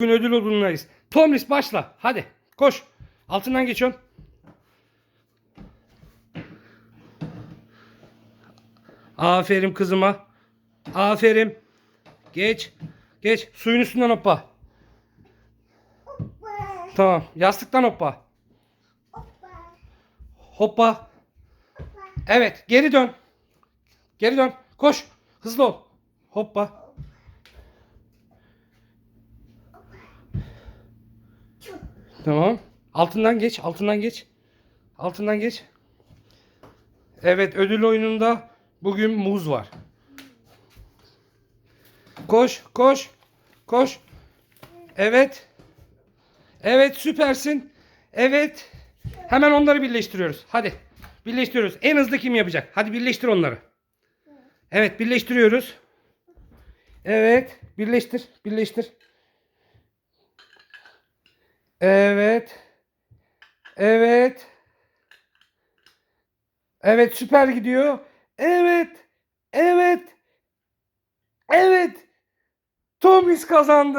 Bugün ödül odunundayız. Tomris başla. Hadi koş. Altından geçiyorsun. Aferin kızıma. Aferin. Geç. Geç. Suyun üstünden hoppa. Tamam. Yastıktan hoppa. Hoppa. Evet. Geri dön. Geri dön. Koş. Hızlı ol. Hoppa. Tamam. Altından geç. Altından geç. Altından geç. Evet. Ödül oyununda bugün muz var. Koş. Koş. Koş. Evet. Evet süpersin. Evet. Hemen onları birleştiriyoruz. Hadi. Birleştiriyoruz. En hızlı kim yapacak? Hadi birleştir onları. Evet birleştiriyoruz. Evet. Birleştir. Birleştir. Evet. Evet. Evet süper gidiyor. Evet. Evet. Evet. Tomis kazandı.